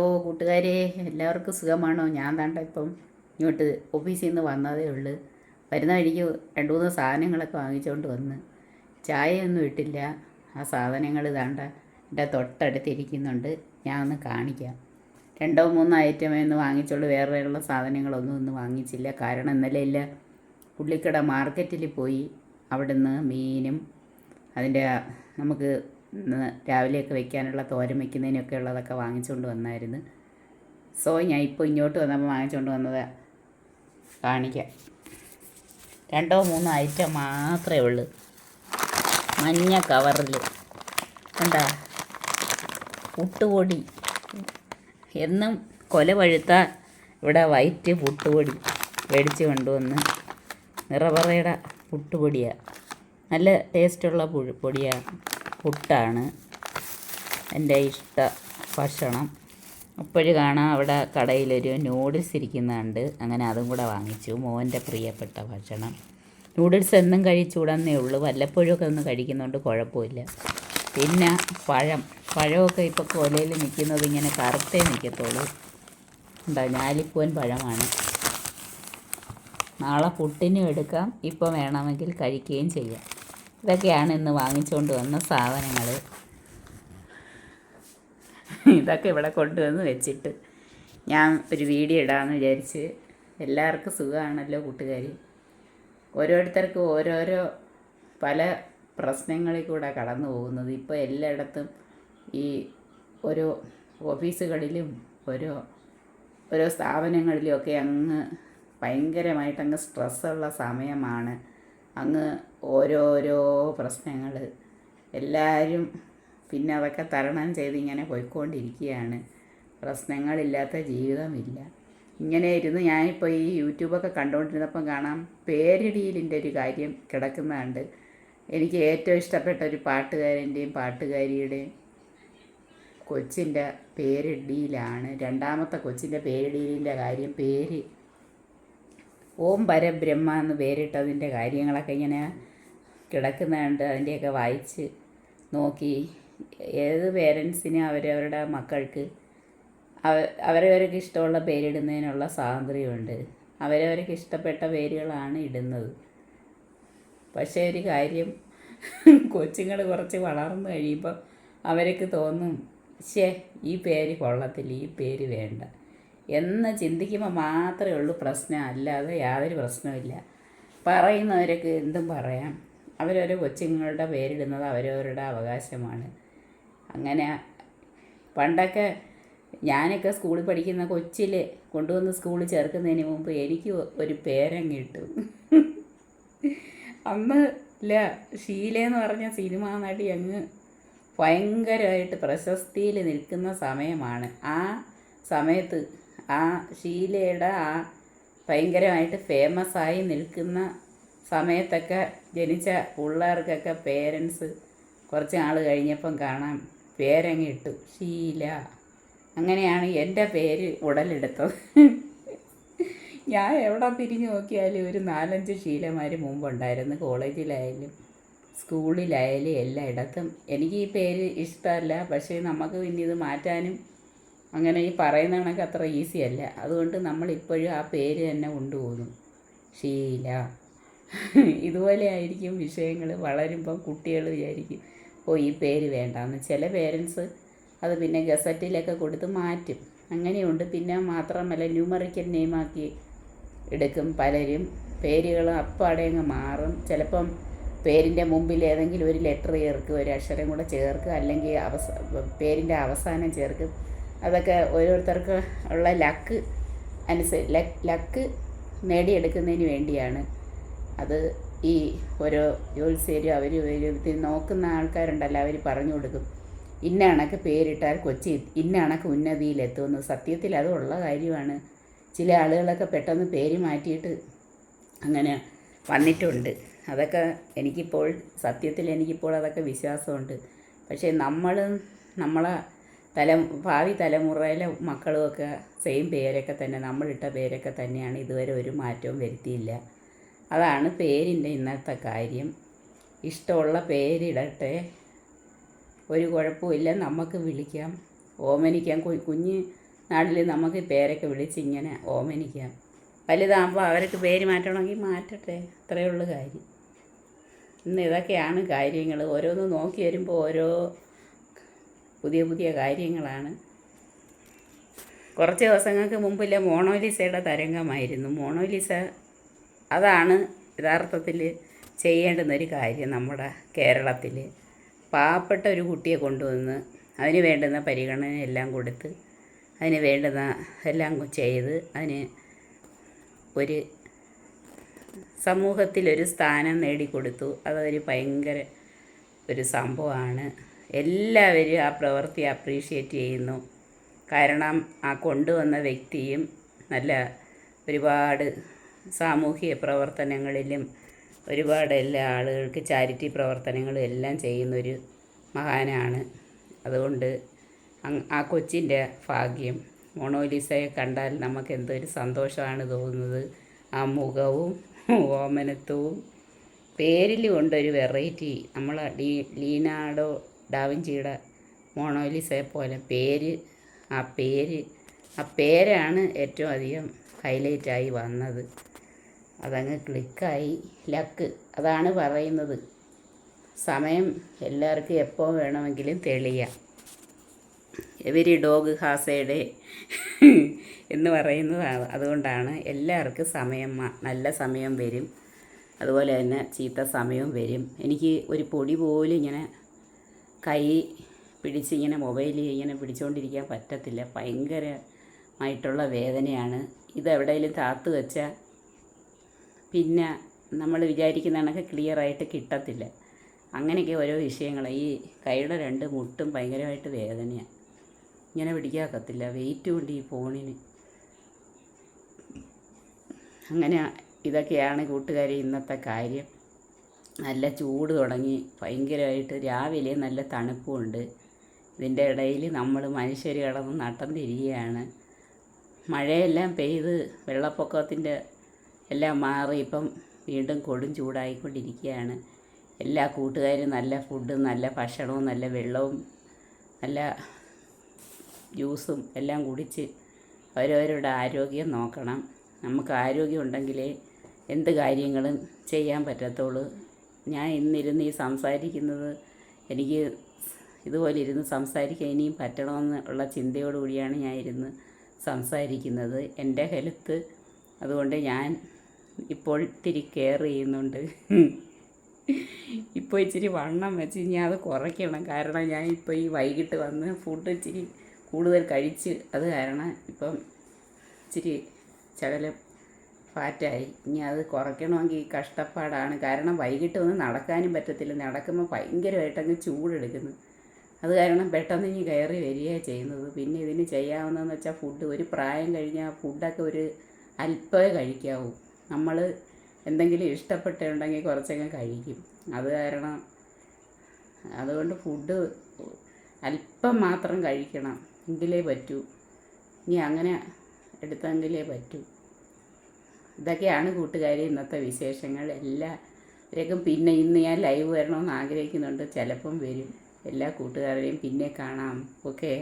ഓ കൂട്ടുകാരെ എല്ലാവർക്കും സുഖമാണോ? ഞാൻ താണ്ട ഇപ്പം ഇങ്ങോട്ട് ഓഫീസിൽ നിന്ന് വന്നതേ ഉള്ളൂ. വരുന്ന വഴിക്ക് രണ്ട് മൂന്ന് സാധനങ്ങളൊക്കെ വാങ്ങിച്ചുകൊണ്ട് വന്ന്. ചായയൊന്നും ഇട്ടില്ല. ആ സാധനങ്ങൾ താണ്ട എന്റെ തൊട്ടടുത്തിരിക്കുന്നുണ്ട്. ഞാൻ ഒന്ന് കാണിക്കാം. രണ്ടോ മൂന്നോ ഐറ്റമേ ഒന്ന് വാങ്ങിച്ചുള്ളൂ വേറെയുള്ള സാധനങ്ങളൊന്നും ഒന്നും വാങ്ങിച്ചില്ല. കാരണം ഇന്നലെ ഇല്ല. പുള്ളിക്കട മാർക്കറ്റിൽ പോയി. അവിടുന്ന് മീനും അതിന്റെ നമുക്ക് രാവിലെയൊക്കെ വെക്കാനുള്ള തോരൻ വെക്കുന്നതിനൊക്കെ ഉള്ളതൊക്കെ വാങ്ങിച്ചുകൊണ്ട് വന്നായിരുന്നു. സോ ഞാൻ ഇപ്പോൾ ഇങ്ങോട്ട് വന്നപ്പോൾ വാങ്ങിച്ചുകൊണ്ട് വന്നത്. കാണിക്കാം. രണ്ടോ മൂന്നോ ഐറ്റം മാത്രമേ ഉള്ളൂ. മഞ്ഞ കവറിൽ എന്താ പുട്ടുപൊടി. എന്നും കൊല ഇവിടെ വൈറ്റ് പുട്ടുപൊടി മേടിച്ച് കൊണ്ടുവന്ന്. നിറപറയുടെ പുട്ടുപൊടിയാണ് നല്ല ടേസ്റ്റുള്ള പൊടിയാണ് പുട്ടാണ് എന്റെ ഇഷ്ട ഭക്ഷണം. അപ്പോഴും കാണാം അവിടെ കടയിലൊരു നൂഡിൽസ് ഇരിക്കുന്നുണ്ട്. അങ്ങനെ അതും കൂടെ വാങ്ങിച്ചു. മോന്റെ പ്രിയപ്പെട്ട ഭക്ഷണം. നൂഡിൽസ് എന്നും കഴിച്ചുകൂടാന്നേ ഉള്ളൂ. വല്ലപ്പോഴുമൊക്കെ ഒന്ന് കഴിക്കുന്നതുകൊണ്ട് കുഴപ്പമില്ല. പിന്നെ പഴം. പഴമൊക്കെ ഇപ്പോൾ കൊലയിൽ നിൽക്കുന്നത് ഇങ്ങനെ കറുത്തേ നിൽക്കത്തുള്ളൂ. എന്താ ഞാലിപ്പൂവൻ പഴമാണ്. നാളെ പുട്ടിനും എടുക്കാം. ഇപ്പോൾ വേണമെങ്കിൽ കഴിക്കുകയും ചെയ്യാം. ഇതൊക്കെയാണ് ഇന്ന് വാങ്ങിച്ചുകൊണ്ട് വന്ന സാധനങ്ങൾ ഇതൊക്കെ ഇവിടെ കൊണ്ടുവന്ന് വെച്ചിട്ട് ഞാൻ ഒരു വീഡിയോ ഇടാമെന്ന് വിചാരിച്ച് എല്ലാവർക്കും സുഖമാണല്ലോ കൂട്ടുകാർ ഓരോരുത്തർക്കും ഓരോരോ പല പ്രശ്നങ്ങളിൽ കൂടെ കടന്നു പോകുന്നത്. ഇപ്പോൾ എല്ലായിടത്തും ഈ ഓരോ ഓഫീസുകളിലും ഓരോ ഓരോ സ്ഥാപനങ്ങളിലും ഒക്കെ അങ്ങ് ഭയങ്കരമായിട്ട് അങ്ങ് സ്ട്രെസ്സുള്ള സമയമാണ്. അങ്ങ് ഓരോരോ പ്രശ്നങ്ങൾ എല്ലാവരും പിന്നെ അതൊക്കെ തരണം ചെയ്ത് ഇങ്ങനെ പോയിക്കൊണ്ടിരിക്കുകയാണ് പ്രശ്നങ്ങളില്ലാത്ത ജീവിതമില്ല. ഇങ്ങനെ ഇരുന്ന് ഞാനിപ്പോൾ ഈ യൂട്യൂബൊക്കെ കണ്ടുകൊണ്ടിരുന്നപ്പം കാണാം പേരിടിയിലിന്റെ ഒരു കാര്യം കിടക്കുന്നതുണ്ട് എനിക്ക് ഏറ്റവും ഇഷ്ടപ്പെട്ട ഒരു പാട്ടുകാരന്റെയും പാട്ടുകാരിയുടെയും കൊച്ചിന്റെ പേരിടിയിലാണ് രണ്ടാമത്തെ കൊച്ചിന്റെ പേരിടിയിലിന്റെ കാര്യം പേര് ഓം പരബ്രഹ്മ എന്ന് പേരിട്ടതിന്റെ കാര്യങ്ങളൊക്കെ ഇങ്ങനെ കിടക്കുന്നുണ്ട്. അതിന്റെയൊക്കെ വായിച്ച് നോക്കി. ഏത് പേരൻസിനും അവരവരുടെ മക്കൾക്ക് അവ അവരവർക്ക് ഇഷ്ടമുള്ള പേരിടുന്നതിനുള്ള സ്വാതന്ത്ര്യമുണ്ട്. അവരവർക്ക് ഇഷ്ടപ്പെട്ട പേരുകളാണ് ഇടുന്നത്. പക്ഷേ ഒരു കാര്യം കൊച്ചുങ്ങൾ കുറച്ച് വളർന്നു കഴിയുമ്പോൾ അവർക്ക് തോന്നും ശേ ഈ പേര് കൊള്ളത്തില്ല ഈ പേര് വേണ്ട. എന്ന് ചിന്തിക്കുമ്പോൾ മാത്രമേ ഉള്ളൂ പ്രശ്നം. അല്ലാതെ യാതൊരു പ്രശ്നമില്ല പറയുന്നവരൊക്കെ എന്തും പറയാം. അവരവരെ കൊച്ചുങ്ങളുടെ പേരിടുന്നത് അവരവരുടെ അവകാശമാണ്. അങ്ങനെ പണ്ടൊക്കെ ഞാനൊക്കെ സ്കൂളിൽ പഠിക്കുന്ന കൊച്ചിൽ കൊണ്ടുവന്ന് സ്കൂളിൽ ചേർക്കുന്നതിന് മുമ്പ് എനിക്ക് ഒരു പേരങ്ങ് കിട്ടും. അന്ന് ഇല്ല എന്ന് പറഞ്ഞ സിനിമാ നടി അങ്ങ് ഭയങ്കരമായിട്ട് പ്രശസ്തിയിൽ നിൽക്കുന്ന സമയമാണ്. ആ സമയത്ത് ആ ഷീലയുടെ ആ ഭയങ്കരമായിട്ട് ഫേമസ് ആയി നിൽക്കുന്ന സമയത്തൊക്കെ ജനിച്ച പിള്ളേർക്കൊക്കെ പേരൻസ് കുറച്ച് നാൾ കഴിഞ്ഞപ്പം കാണാം. പേരങ്ങ് ഇട്ടു. ഷീല അങ്ങനെയാണ് എന്റെ പേര് ഉടലെടുത്തത്. ഞാൻ എവിടെ തിരിഞ്ഞു നോക്കിയാലും ഒരു നാലഞ്ച് ശീലമാർ മുമ്പുണ്ടായിരുന്നു. കോളേജിലായാലും സ്കൂളിലായാലും എല്ലായിടത്തും. എനിക്ക് ഈ പേര് ഇഷ്ടമല്ല. പക്ഷേ നമുക്ക് പിന്നെ ഇത് മാറ്റാനും അങ്ങനെ ഈ പറയുന്ന കണക്ക് അത്ര ഈസി അല്ല. അതുകൊണ്ട് നമ്മൾ ഇപ്പോഴും ആ പേര് തന്നെ കൊണ്ടുപോകുന്നു. ഷീല. ഇതുപോലെ ആയിരിക്കും വിഷയങ്ങൾ വളരുമ്പം കുട്ടികൾ വിചാരിക്കും ഓ ഈ പേര് വേണ്ടാന്ന്. ചില പേരൻസ് അത് പിന്നെ ഗസറ്റിലൊക്കെ കൊടുത്ത് മാറ്റും. അങ്ങനെയുണ്ട്. പിന്നെ മാത്രമല്ല ന്യൂമറിക്കൽ നെയിമാക്കി എടുക്കും പലരും. പേരുകൾ അപ്പാടെ അങ്ങ് മാറും. ചിലപ്പം പേരിന്റെ മുമ്പിൽ ഏതെങ്കിലും ഒരു ലെറ്റർ ചേർക്കും ഒരു അക്ഷരം കൂടെ ചേർക്കും അല്ലെങ്കിൽ അവസ പേരിന്റെ അവസാനം ചേർക്കും അതൊക്കെ ഓരോരുത്തർക്ക് ഉള്ള ലക്ക് അനുസരിച്ച് ലക്ക് നേടിയെടുക്കുന്നതിന് വേണ്ടിയാണ്. അത് ഈ ഓരോ ജ്യോത്സ്യരും അവർ നോക്കുന്ന ആൾക്കാരുണ്ടല്ലോ അവർ പറഞ്ഞു കൊടുക്കും. ഇന്ന കണക്ക് പേരിട്ടാൽ കൊച്ചി ഇന്ന കണക്ക് ഉന്നതിയിലെത്തുമെന്ന്. സത്യത്തിൽ അത് ഉള്ള കാര്യമാണ്. ചില ആളുകളൊക്കെ പെട്ടെന്ന് പേര് മാറ്റിയിട്ട് അങ്ങനെ വന്നിട്ടുണ്ട്. അതൊക്കെ എനിക്കിപ്പോൾ സത്യത്തിൽ എനിക്കിപ്പോൾ അതൊക്കെ വിശ്വാസമുണ്ട്. പക്ഷേ നമ്മൾ നമ്മളെ തല ഭാവി തലമുറയിലെ മക്കളുമൊക്കെ സെയിം പേരൊക്കെ തന്നെ നമ്മളിട്ട പേരൊക്കെ തന്നെയാണ് ഇതുവരെ ഒരു മാറ്റവും വരുത്തിയില്ല. അതാണ് പേരിന്റെ ഇന്നത്തെ കാര്യം. ഇഷ്ടമുള്ള പേരിടട്ടെ. ഒരു കുഴപ്പമില്ല നമുക്ക് വിളിക്കാം. ഓമനിക്കാം. കുഞ്ഞ് നാട്ടിൽ നമുക്ക് പേരൊക്കെ വിളിച്ച് ഇങ്ങനെ ഓമനിക്കാം. വലുതാകുമ്പോൾ അവർക്ക് പേര് മാറ്റണമെങ്കിൽ മാറ്റട്ടെ. അത്രയേ ഉള്ളൂ കാര്യം. ഇന്ന് ഇതൊക്കെയാണ് കാര്യങ്ങൾ. ഓരോന്ന് നോക്കി വരുമ്പോൾ ഓരോ പുതിയ പുതിയ കാര്യങ്ങളാണ്. കുറച്ച് ദിവസങ്ങൾക്ക് മുമ്പിലെ മോണോലിസയുടെ തരംഗമായിരുന്നു. മോണോലിസ അതാണ് യഥാർത്ഥത്തിൽ ചെയ്യേണ്ടുന്ന ഒരു കാര്യം നമ്മുടെ കേരളത്തിൽ. പാവപ്പെട്ട ഒരു കുട്ടിയെ കൊണ്ടുവന്ന് അതിന് വേണ്ടുന്ന പരിഗണന എല്ലാം കൊടുത്ത് അതിന് വേണ്ടുന്ന എല്ലാം ചെയ്ത് അതിന് ഒരു സമൂഹത്തിലൊരു സ്ഥാനം നേടിക്കൊടുത്തു. അതൊരു ഭയങ്കര ഒരു സംഭവമാണ്. എല്ലാവരും ആ പ്രവൃത്തി അപ്രീഷിയേറ്റ് ചെയ്യുന്നു. കാരണം ആ കൊണ്ടുവന്ന വ്യക്തിയും നല്ല ഒരുപാട് സാമൂഹിക പ്രവർത്തനങ്ങളിലും ഒരുപാട് എല്ലാ ആളുകൾക്ക് ചാരിറ്റി പ്രവർത്തനങ്ങളും എല്ലാം ചെയ്യുന്നൊരു മഹാനാണ്. അതുകൊണ്ട് ആ കൊച്ചിന്റെ ഭാഗ്യം മോണോലിസയെ കണ്ടാൽ നമുക്ക് എന്തൊരു സന്തോഷമാണ് തോന്നുന്നത്. ആ മുഖവും ഓമനത്വവും പേരിൽ കൊണ്ടൊരു വെറൈറ്റി നമ്മൾ ലീനാഡോ ഡാവിഞ്ചിയുടെ മോണോലിസയെ പോലെ പേര് ആ പേര് ആ പേരാണ് ഏറ്റവും അധികം ഹൈലൈറ്റായി വന്നത്. അതങ്ങ് ക്ലിക്കായി ലക്ക് അതാണ് പറയുന്നത്. സമയം എല്ലാവർക്കും എപ്പോൾ വേണമെങ്കിലും തെളിയാം. എവരി ഡോഗ് ഹാസയുടെ എന്ന് പറയുന്നതാണ്. അതുകൊണ്ടാണ് എല്ലാവർക്കും സമയം നല്ല സമയം വരും. അതുപോലെ തന്നെ ചീത്ത സമയവും വരും. എനിക്ക് ഒരു പൊടി പോലും ഇങ്ങനെ കൈ പിടിച്ച് ഇങ്ങനെ മൊബൈൽ ഇങ്ങനെ പിടിച്ചുകൊണ്ടിരിക്കാൻ പറ്റത്തില്ല. ഭയങ്കരമായിട്ടുള്ള വേദനയാണ്. ഇതെവിടെയെങ്കിലും താത്ത് വെച്ചാൽ പിന്നെ നമ്മൾ വിചാരിക്കുന്ന കണക്ക് ക്ലിയറായിട്ട് കിട്ടത്തില്ല. അങ്ങനെയൊക്കെ ഓരോ വിഷയങ്ങൾ ഈ കൈയുടെ രണ്ട് മുട്ടും ഭയങ്കരമായിട്ട് വേദനയാണ് ഇങ്ങനെ പിടിക്കാക്കത്തില്ല. വെയിറ്റ് കൊണ്ട് ഈ ഫോണിന്. അങ്ങനെ ഇതൊക്കെയാണ് കൂട്ടുകാരി ഇന്നത്തെ കാര്യം. നല്ല ചൂട് തുടങ്ങി. ഭയങ്കരമായിട്ട് രാവിലെ നല്ല തണുപ്പുമുണ്ട് ഇതിന്റെ ഇടയിൽ നമ്മൾ മനുഷ്യർ കിടന്ന് നട്ടം തിരികെയാണ് മഴയെല്ലാം പെയ്ത് വെള്ളപ്പൊക്കത്തിന്റെ എല്ലാം മാറി ഇപ്പം വീണ്ടും കൊടും ചൂടായിക്കൊണ്ടിരിക്കുകയാണ്. എല്ലാ കൂട്ടുകാരും നല്ല ഫുഡും നല്ല ഭക്ഷണവും നല്ല വെള്ളവും നല്ല ജ്യൂസും എല്ലാം കുടിച്ച് അവരവരുടെ ആരോഗ്യം നോക്കണം. നമുക്ക് ആരോഗ്യം ഉണ്ടെങ്കിലേ എന്ത് കാര്യങ്ങളും ചെയ്യാൻ പറ്റത്തുള്ളൂ. ഞാൻ ഇന്നിരുന്ന് ഈ സംസാരിക്കുന്നത് എനിക്ക് ഇതുപോലെ ഇരുന്ന് സംസാരിക്കാൻ ഇനിയും പറ്റണമെന്ന് ഉള്ള ചിന്തയോടുകൂടിയാണ് ഞാൻ ഇരുന്ന് സംസാരിക്കുന്നത്. എന്റെ ഹെൽത്ത് അതുകൊണ്ട് ഞാൻ ഇപ്പോൾ ഇത്തിരി കെയർ ചെയ്യുന്നുണ്ട്. ഇപ്പോൾ ഇച്ചിരി വണ്ണം വെച്ച് ഇനി അത് കുറയ്ക്കണം. കാരണം ഞാൻ ഇപ്പോൾ ഈ വൈകിട്ട് വന്ന് ഫുഡ് ഇച്ചിരി കൂടുതൽ കഴിച്ച് അത് കാരണം ഇപ്പം ഇച്ചിരി ശകലം ഫാറ്റായി. ഇനി അത് കുറയ്ക്കണമെങ്കിൽ കഷ്ടപ്പാടാണ്. കാരണം വൈകിട്ട് ഒന്ന് നടക്കാനും പറ്റത്തില്ല. നടക്കുമ്പോൾ ഭയങ്കരമായിട്ടങ്ങ് ചൂടെടുക്കുന്നു. അത് കാരണം പെട്ടെന്ന് ഇനി കയറി വരികയാണ് ചെയ്യുന്നത്. പിന്നെ ഇതിന് ചെയ്യാവുന്നതെന്ന് വെച്ചാൽ ഫുഡ്. ഒരു പ്രായം കഴിഞ്ഞാൽ ഫുഡൊക്കെ ഒരു അല്പമേ കഴിക്കാവൂ. നമ്മൾ എന്തെങ്കിലും ഇഷ്ടപ്പെട്ടുണ്ടെങ്കിൽ കുറച്ചങ്ങ് കഴിക്കും. അത് കാരണം അതുകൊണ്ട് ഫുഡ് അല്പം മാത്രം കഴിക്കണം. എങ്കിലേ പറ്റൂ. ഇനി അങ്ങനെ എടുത്തെങ്കിലേ പറ്റൂ. ഇതൊക്കെയാണ് കൂട്ടുകാരി ഇന്നത്തെ വിശേഷങ്ങൾ. എല്ലാവരേക്കും പിന്നെ ഇന്ന് ഞാൻ ലൈവ് വരണമെന്ന് ആഗ്രഹിക്കുന്നുണ്ട്. ചിലപ്പം വരും. എല്ലാ കൂട്ടുകാരെയും പിന്നെ കാണാം. ഓക്കെ